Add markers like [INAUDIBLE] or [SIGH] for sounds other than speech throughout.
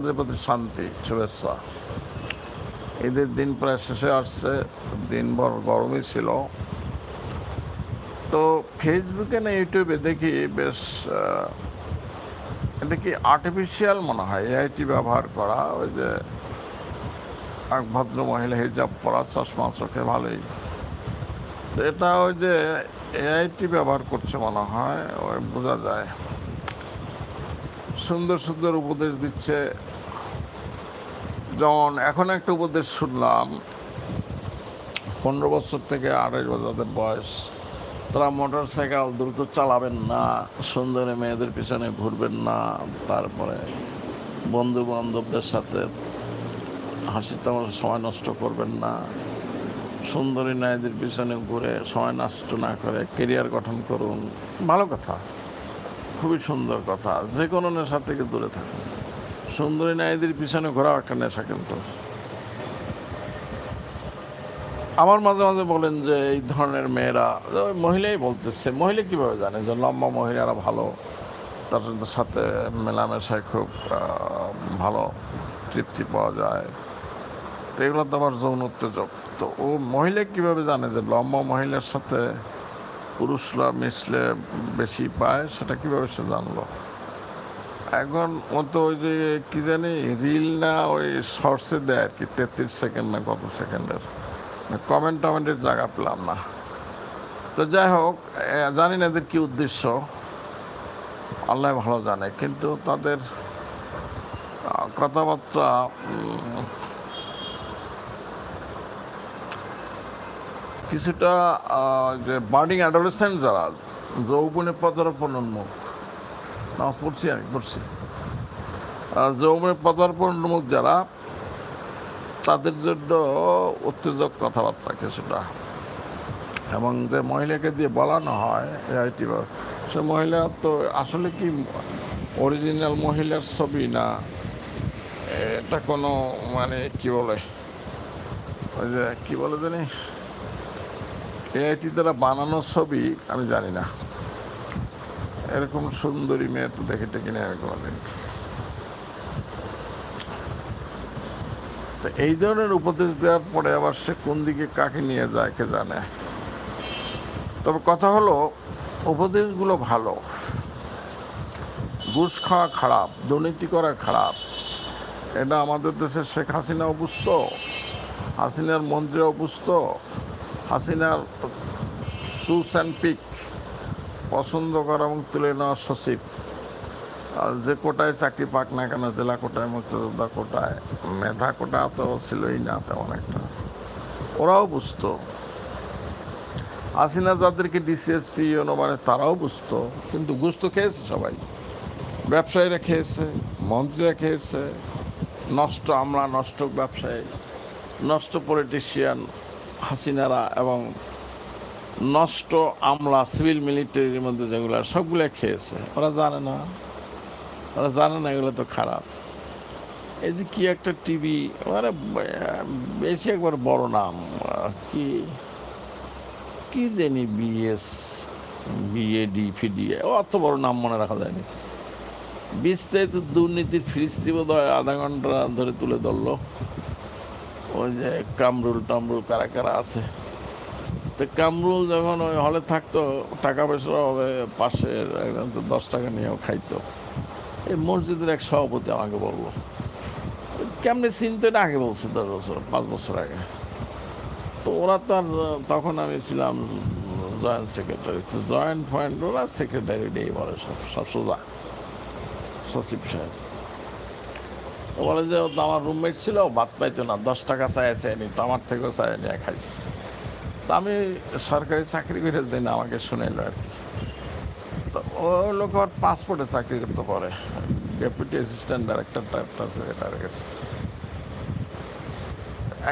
আমাদের প্রতি শান্তি, শুভেচ্ছা। ঈদের দিন প্রায় শেষে আসছে দিনভর গরমই ছিল। তো ফেসবুকে না ইউটিউবে দেখি বেশ এটা কি আর্টিফিশিয়াল মনে হয় এআইটি ব্যবহার করা, ওই যে এক ভদ্র মহিলা হিজাব পরা, চশমা চোখে ভালোই। তো এটা ওই যে এআইটি ব্যবহার করছে মনে হয়, ওই বোঝা যায়। সুন্দর সুন্দর উপদেশ দিচ্ছে। যেমন এখন একটা উপদেশ শুনলাম, পনেরো বছর থেকে আড়াইশ বছর বয়স, তারা মোটর সাইকেল দ্রুত চালাবেন না, সুন্দরী মেয়েদের পিছনে ঘুরবেন না, তারপরে বন্ধু বান্ধবদের সাথে হাসি তামাশা সময় নষ্ট করবেন না, সুন্দরী নারীদের পিছনে ঘুরে সময় নষ্ট না করে কেরিয়ার গঠন করুন। ভালো কথা। খুবই সুন্দর কথা। যে কোনো নেশা থেকে দূরে থাকুন। সুন্দরী নারীদের পিছনে ঘোরাও একটা নেশা কিন্তু। আমার মাঝে মাঝে বলেন যে, এই ধরনের মেয়েরা মহিলাই বলতেছে, মহিলা কীভাবে জানে যে লম্বা মহিলারা ভালো তাদের সাথে মেলামেশায় খুব ভালো তৃপ্তি পাওয়া যায়। তো এগুলো তো আবার যৌন উত্তেজক। তো ও মহিলা কীভাবে জানে যে লম্বা মহিলার সাথে পুরুষরা মিশলে বেশি পায়, সেটা কীভাবে সে জানলো? এখন ও তো ওই যে কী জানি রিল না, ওই শর্টসে দেয় আর কি, তেত্রিশ সেকেন্ড না কত সেকেন্ডের কমেন্ট টমেন্টের জায়গা পেলাম না। তো যাই হোক জানি না এদের কী উদ্দেশ্য। আল্লাহ ভালো জানে, কিন্তু তাদের কথাবার্তা কিছুটা যে বার্ডিং অ্যাডোলেসেন্ট যারা যৌবনে পদার্পণ উন্মুখ নামাজ পড়ছি আমি, পড়ছি। যৌবনে পদার্পণ উন্মুখ যারা, তাদের জন্য উত্তেজক কথাবার্তা কিছুটা। এবং যে মহিলাকে দিয়ে বলানো হয় এআইটি সে মহিলা তো আসলে কি অরিজিনাল মহিলার ছবি না? এটা কোনো মানে কি বলে? ওই যে, কী বলে জানিস এআইটি দ্বারা বানানো ছবি আমি জানি না। এরকম সুন্দরী মেয়ে তো দেখে টেকে নেই আমি কোনোদিন। তো এই ধরনের উপদেশ দেওয়ার পরে আবার সে কোন দিকে কাকে নিয়ে যায় কে জানে। তবে কথা হলো, উপদেশগুলো ভালো। ঘুষ খাওয়া খারাপ, দুর্নীতি করা খারাপ। এটা আমাদের দেশের শেখ হাসিনাও বুঝতো হাসিনার মন্ত্রীরাও বুঝতো হাসিনার সুস অ্যান্ড পিক পছন্দ করা এবং তুলে নেওয়া সচিব। যে কোটায় চাকরি পাক না কেন, জেলা কোটায়, মুক্তিযোদ্ধা কোটায়, মেধা কোটা তো ছিলই না তেমন একটা। ওরাও বুঝতো। হাসিনা যাদেরকে ডিসিএসপি মানে তারাও বুঝতো। কিন্তু ঘুষ তো খেয়েছে সবাই। ব্যবসায়ীরা খেয়েছে, মন্ত্রীরা খেয়েছে। নষ্ট আমরা নষ্ট ব্যবসায়ী, নষ্ট পলিটিশিয়ান হাসিনারা এবং নষ্ট আমলা সিভিল মিলিটারির মধ্যে যেগুলো, সবগুলো খেয়েছে। ওরা জানে না। ওরা জানে না এগুলো তো খারাপ। এই যে কি একটা টিভি মানে বেশি একবার বড় নাম, কি কি জানি বিএস, বিএডি, ফিডি, অত বড় নাম মনে রাখা যায়নি। বিস্তারিত দুর্নীতির ফিরিস্তি বোধ হয় আধা ঘণ্টা ধরে তুলে ধরলো। ওই যে কামরুল টামরুল কারা কারা আছে। তো কামরুল যখন ওই হলে থাকতো, টাকা পয়সা হবে পাশের দশ টাকা নিয়েও খাইতো। এই মসজিদের এক সভাপতি আমাকে বলল, কেমনি চিনতে এটা? আগে বলছে দশ বছর, পাঁচ বছর আগে। তো ওরা তো আর, তখন আমি ছিলাম জয়েন্ট সেক্রেটারি। তো জয়েন্ট ফয়েন্ট ওরা সেক্রেটারি ডে বলে সব সব সোজা। সচিব সাহেব। বলে যে, ও তো আমার রুমমেট ছিল ভাত পাইতো না, দশ টাকা চাই চাইনি তো আমার থেকেও চাই নিয়ে খাইছি। তো আমি সরকারি চাকরি করে যাই না আমাকে শুনাইলো আর কি। তো ও লোক আবার পাসপোর্টে চাকরি করতে পারে। Deputy assistant director director secretary গেছে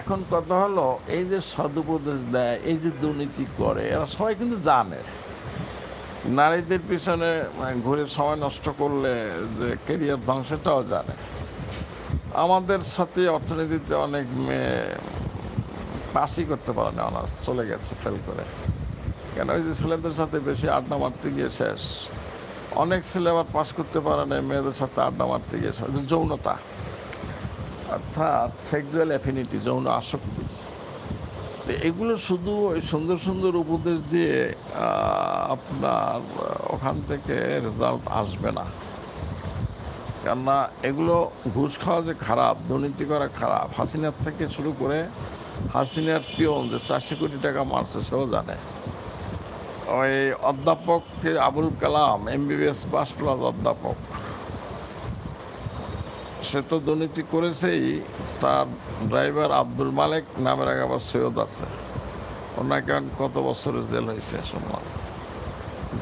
এখন কথা হলো, এই যে সদুপদেশ দেয়, এই যে দুর্নীতি করে, এরা সবাই কিন্তু জানে। নারীদের পিছনে মানে ঘুরে সময় নষ্ট করলে যে কেরিয়ার ধ্বংসটাও জানে। আমাদের সাথে অর্থনীতিতে অনেক মেয়ে পাসই করতে পারে না অনার্স চলে গেছে ফেল করে। কেন? ওই যে ছেলেদের সাথে বেশি আড্ডা মারতে গিয়ে শেষ। অনেক ছেলে আবার পাশ করতে পারে না মেয়েদের সাথে আড্ডা মারতে গিয়ে শেষ। যৌনতা। অর্থাৎ সেক্সুয়াল অ্যাফিনিটি যৌন আসক্তি। তো এগুলো শুধু ওই সুন্দর সুন্দর উপদেশ দিয়ে আপনার, ওখান থেকে রেজাল্ট আসবে না। কেননা এগুলো ঘুষ খাওয়া যে খারাপ, দুর্নীতি করা খারাপ, হাসিনার থেকে শুরু করে হাসিনার পিয়ন যে চারশো কোটি টাকা মারছে সেও জানে। ওই অধ্যাপক Abul Kalam M MBBS pass plus অধ্যাপক। সে তো দুর্নীতি করেছেই, তার ড্রাইভার আব্দুল মালিক নামের আগে আবার সৈয়দ আছে। ওনাকে কত বছরের জেল হয়েছে শুনলাম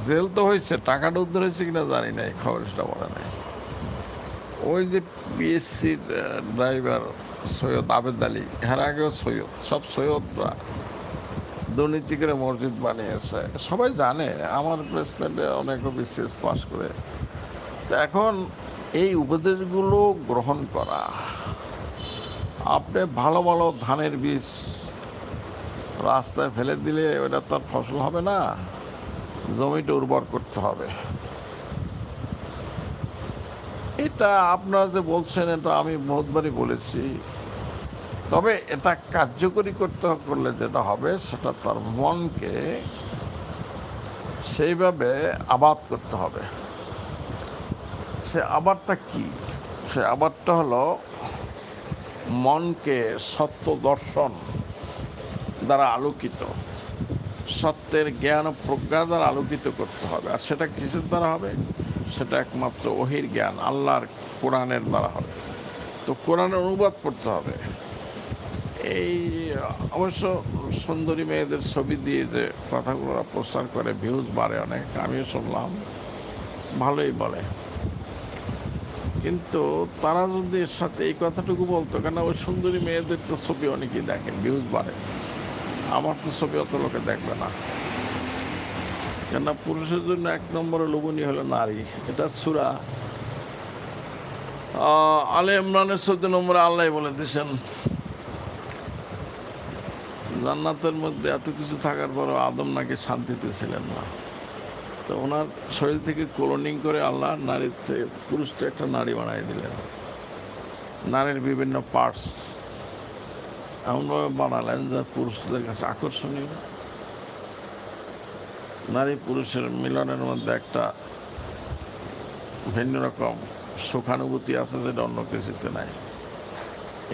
জেল তো হয়েছে, টাকাটা উদ্ধার হয়েছে কিনা জানি না, এই খবর সেটা বলে নাই। ওই যে পিএসসির ড্রাইভার সৈয়দ আবেদ আলী, এর আগেও সৈয়দ, সব সৈয়দরা দুর্নীতি করে মসজিদ বানিয়েছে। সবাই জানে, আমার প্লেসমেন্টে অনেকে বিশেষ পাস করে। তো এখন এই উপদেশগুলো গ্রহণ করা, আপনি ভালো ভালো ধানের বীজ রাস্তায় ফেলে দিলে ওটা তো আর ফসল হবে না, জমিটা উর্বর করতে হবে। এটা আপনারা যে বলছেন, এটা আমি বহুতবারই বলেছি। তবে এটা কার্যকরী করতে করলে যেটা হবে, সেটা তার মনকে সেইভাবে আবাদ করতে হবে। সে আবারটা কি? সে আবারটা হলো মনকে সত্য দর্শন দ্বারা আলোকিত, সত্যের জ্ঞান ও প্রজ্ঞা দ্বারা আলোকিত করতে হবে। আর সেটা কিসের দ্বারা হবে? সেটা একমাত্র ওহির জ্ঞান, আল্লাহর কোরআনের দ্বারা হবে। তো কোরআনের অনুবাদ পড়তে হবে। এই অবশ্য সুন্দরী মেয়েদের ছবি দিয়ে যে কথাগুলো প্রচার করে ভিউজ বাড়ে অনেক, আমিও শুনলাম। ভালোই বলে। কিন্তু তারা যদি এর সাথে এই কথাটুকু বলতো কেন ওই সুন্দরী মেয়েদের তো ছবি অনেকেই দেখেন ভিউজ বাড়ে। আমার তো ছবি অত লোকে দেখবে না। কেন পুরুষের জন্য এক নম্বরে লোভনীয় হলো নারী। এটা সুরা। আলে ইমরানের চোদ্দ নম্বরে আল্লাহ বলে দিয়েছেন, জান্নাতের মধ্যে এত কিছু থাকার পরও আদম নাকি শান্তিতে ছিলেন না। তো ওনার শরীর থেকে ক্লোনিং করে আল্লাহ নারীর থেকে একটা নারী বানাই দিলেন। নারীর বিভিন্ন পার্টস এমনভাবে বানালেন যা পুরুষদের কাছে আকর্ষণীয়। নারী পুরুষের মিলনের মধ্যে একটা ভিন্ন রকম সুখানুভূতি আছে যেটা অন্য কিছুতে নাই।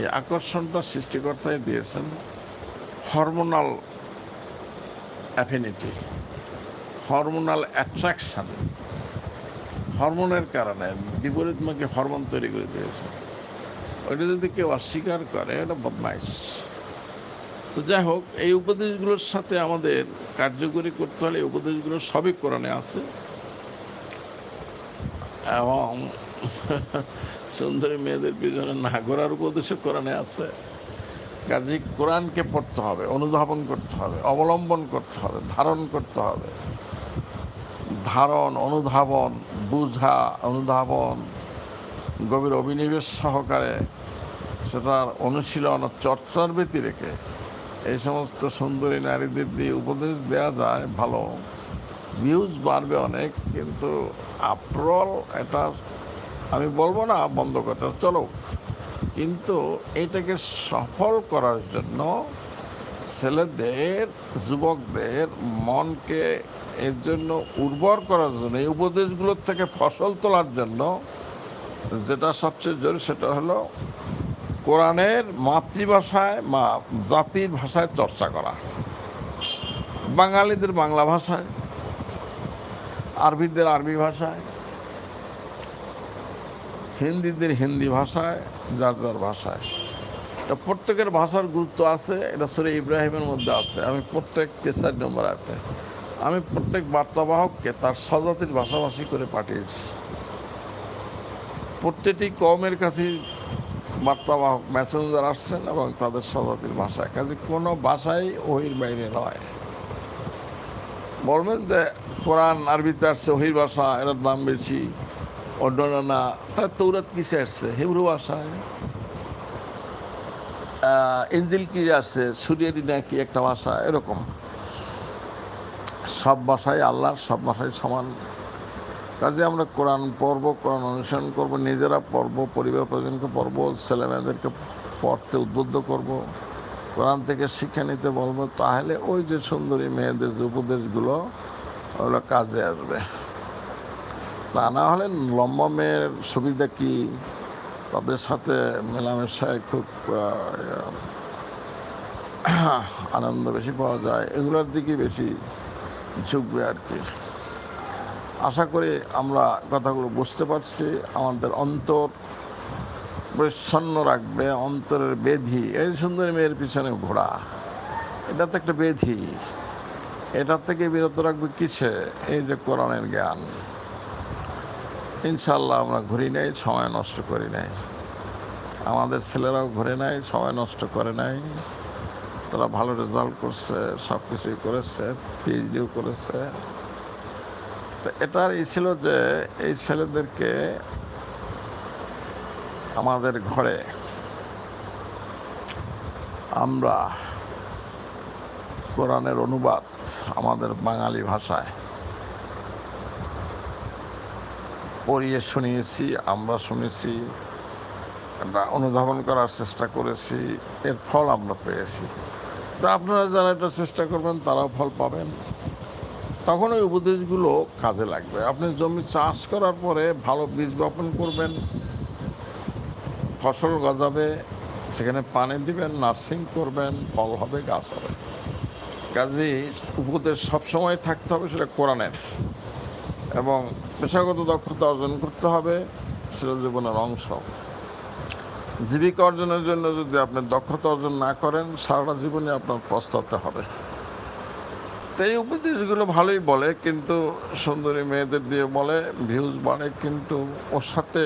এই আকর্ষণটা সৃষ্টিকর্তাই দিয়েছেন হরমোনাল অ্যাফিনিটি হরমোনাল অ্যাট্রাকশন হরমোনের কারণে বিপরীতমুখী হরমোন তৈরি করে দিয়েছে। ওইটা যদি কেউ অস্বীকার করে, এটা বদমাইশ। তো যাই হোক, এই উপদেশগুলোর সাথে আমাদের কার্যকরী করতে হলে এই উপদেশগুলো সবই কোরআনে আছে। এবং [LAUGHS] সুন্দরী মেয়েদের পিছনে না ঘোরার উপদেশও কোরআনে আছে। কাজে কোরআনকে পড়তে হবে, অনুধাবন করতে হবে, অবলম্বন করতে হবে, ধারণ করতে হবে। ধারণ, অনুধাবন, বুঝা, অনুধাবন, গভীর অভিনিবেশ সহকারে সেটার অনুশীলন চর্চার ব্যতি রেখে এই সমস্ত সুন্দরী নারীদের দিয়ে উপদেশ দেওয়া যায়, ভালো। ভিউজ বাড়বে অনেক, কিন্তু আফটারঅল এটা আমি বলব না বন্ধ করতে চলো কিন্তু এটাকে সফল করার জন্য ছেলেদের, যুবকদের মনকে এর জন্য উর্বর করার জন্য, এই উপদেশগুলোর থেকে ফসল তোলার জন্য যেটা সবচেয়ে জরুরি সেটা হলো কোরআনের মাতৃভাষায় বা জাতির ভাষায় চর্চা করা। বাঙালিদের বাংলা ভাষায়, আরবিদের আরবি ভাষায়, হিন্দিদের হিন্দি ভাষায়, যার যার ভাষায়। এটা প্রত্যেকের ভাষার গুরুত্ব আছে, এটা সুরে ইব্রাহিমের মধ্যে আছে। আমি প্রত্যেক তেসার নম্বর আয়তে আমি প্রত্যেক বার্তাবাহককে তার স্বজাতির ভাষাভাষী করে পাঠিয়েছি। প্রত্যেকটি কমের কাছে বার্তাবাহক মেসেঞ্জার আসছেন এবং তাদের স্বজাতির ভাষায়। কাজে কোনো ভাষাই ওহির বাইরে নয়। বলবেন যে কোরআন, আরবিতে আসছে ওহির ভাষা এটার দাম বেশি, অন্যান্য, তার তৌরাত কিসে আসছে? হিব্রু ভাষায়। ইঞ্জিল কি আসছে? সুরিয়ারি নাকি একটা ভাষা? এরকম। সব ভাষায় আল্লাহর, সব ভাষায় সমান। কাজে আমরা কোরআন পড়ব, কোরআন অনুসরণ করব, নিজেরা পর্ব, পরিবার পরিজনকে পড়ব ছেলেমেয়েদেরকে পড়তে উদ্বুদ্ধ করব, কোরআন থেকে শিক্ষা নিতে বলব, তাহলে ওই যে সুন্দরী মেয়েদের যে উপদেশগুলো, ওগুলো কাজে আসবে। তা না হলে লম্বা মেয়ের সুবিধা কি? তাদের সাথে মেলামেশায় খুব আনন্দ বেশি পাওয়া যায়, এগুলোর দিকে বেশি ঝুঁকবে আর কি। আশা করি আমরা কথাগুলো বুঝতে পারছি। আমাদের অন্তর পরিচ্ছন্ন রাখবে, অন্তরের বেধি। এই সুন্দর মেয়ের পিছনে ঘোড়া। এটা তো একটা বেধি। এটার থেকে বিরত রাখবে কিসে? এই যে কোরআনের জ্ঞান। ইনশাল্লাহ আমরা ঘুরি নাই, সময় নষ্ট করি নাই। আমাদের ছেলেরাও ঘুরে নাই, সময় নষ্ট করে নাই। তারা ভালো রেজাল্ট করছে সব কিছুই করেছে পিএইচডিও করেছে। তো এটার এই ছিল যে এই ছেলেদেরকে আমাদের ঘরে আমরা কোরআনের অনুবাদ আমাদের বাঙালি ভাষায় পড়িয়ে শুনিয়েছি, আমরা শুনেছি অনুধাবন করার চেষ্টা করেছি, এর ফল আমরা পেয়েছি। তো আপনারা যারা এটা চেষ্টা করবেন, তারাও ফল পাবেন। তখন ওই উপদেশগুলো কাজে লাগবে। আপনি জমি চাষ করার পরে ভালো বীজ বপন করবেন, ফসল গজাবে, সেখানে পানি দিবেন, নার্সিং করবেন, ফল হবে, গাছ হবে। কাজেই উপদেশ সবসময় থাকতে হবে সেটা কোরআনের। এবং পেশাগত দক্ষতা অর্জন করতে হবে, সেটা জীবনের অংশ। জীবিকা অর্জনের জন্য যদি আপনি দক্ষতা অর্জন না করেন, সারাটা জীবনে আপনার পস্তাতে হবে। তো এই উপদেশগুলো ভালোই বলে, কিন্তু সুন্দরী মেয়েদের দিয়ে বলে ভিউজ বাড়ে, কিন্তু ওর সাথে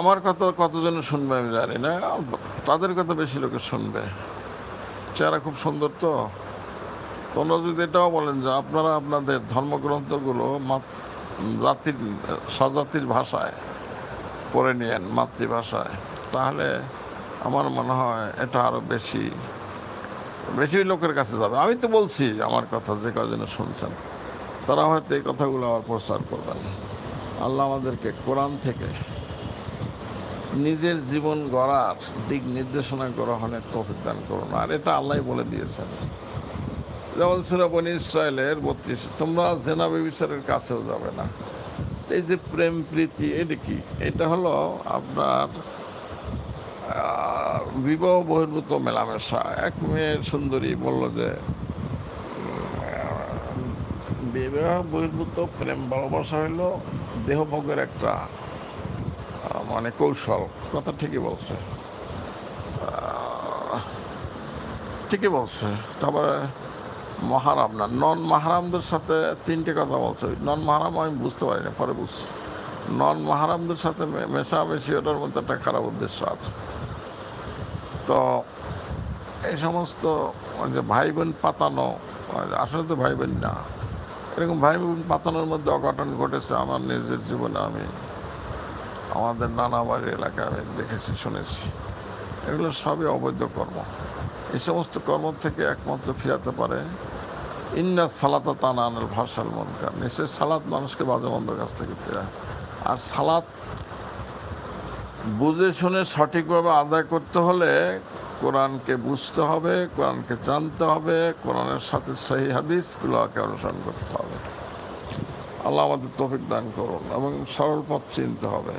আমার কথা কতজন শুনবে আমি জানি না, তাদের কথা বেশি লোকে শুনবে। চেহারা খুব সুন্দর তো। তোমরা যদি এটাও বলেন যে আপনারা আপনাদের ধর্মগ্রন্থগুলো জাতির, স্বজাতির ভাষায় পড়ে নিয়েন, মাতৃভাষায়, তাহলে আমার মনে হয় এটা আরও বেশি বেশি লোকের কাছে যাবে। আমি তো বলছি আমার কথা যে কজনে শুনছেন। তারা হয়তো এই কথাগুলো আবার প্রচার করবেন। আল্লাহ আমাদেরকে কোরআন থেকে নিজের জীবন গড়ার দিক নির্দেশনা গ্রহণের তৌফিক দান করুন। আর এটা আল্লাহ বলে দিয়েছেন। যেমন সিরাবনী ইসরায়েলের বত্রিশ, তোমরা জেনা বিচারের কাছেও যাবে না। এই যে প্রেম প্রীতি, এটা কি? এটা হলো আপনার বিবাহ বহির্ভূত মেলামেশা। এক মেয়ে সুন্দরী বলল যে বিবাহ বহির্ভূত, প্রেম ভালোবাসা হইল দেহভোগের একটা মানে কৌশল। কথা ঠিকই বলছে। ঠিকই বলছে। তারপরে মহারাম না, নন মাহারামদের সাথে তিনটে কথা বলছে। নন মাহারাম আমি বুঝতে পারি না, পরে বুঝছি। নন মাহারামদের সাথে মেশামেশি ওটার মধ্যে একটা খারাপ উদ্দেশ্য আছে। তো এই সমস্ত যে ভাই বোন পাতানো আসলে তো ভাই বোন না। এরকম ভাই বোন পাতানোর মধ্যে অঘটন ঘটেছে আমার নিজের জীবনে আমি। আমাদের নানা বাড়ির এলাকায় আমি দেখেছি, শুনেছি। এগুলো সবই অবৈধ কর্ম। এই সমস্ত কর্ম থেকে একমাত্র ফিরাতে পারে ইন্না সালাতা তানা আনার ভাষার মনকার। নিশ্চয় সালাত মানুষকে বাজে মন্দ কাছ থেকে ফেরায়। আর সালাত বুঝে শুনে সঠিকভাবে আদায় করতে হলে কোরআনকে বুঝতে হবে, কোরআনকে জানতে হবে, কোরআনের সাথে সেই হাদিসগুলোকে অনুসরণ করতে হবে। আল্লাহ আমাদের তফিক দান করুন এবং সরল পথ চিনতে হবে।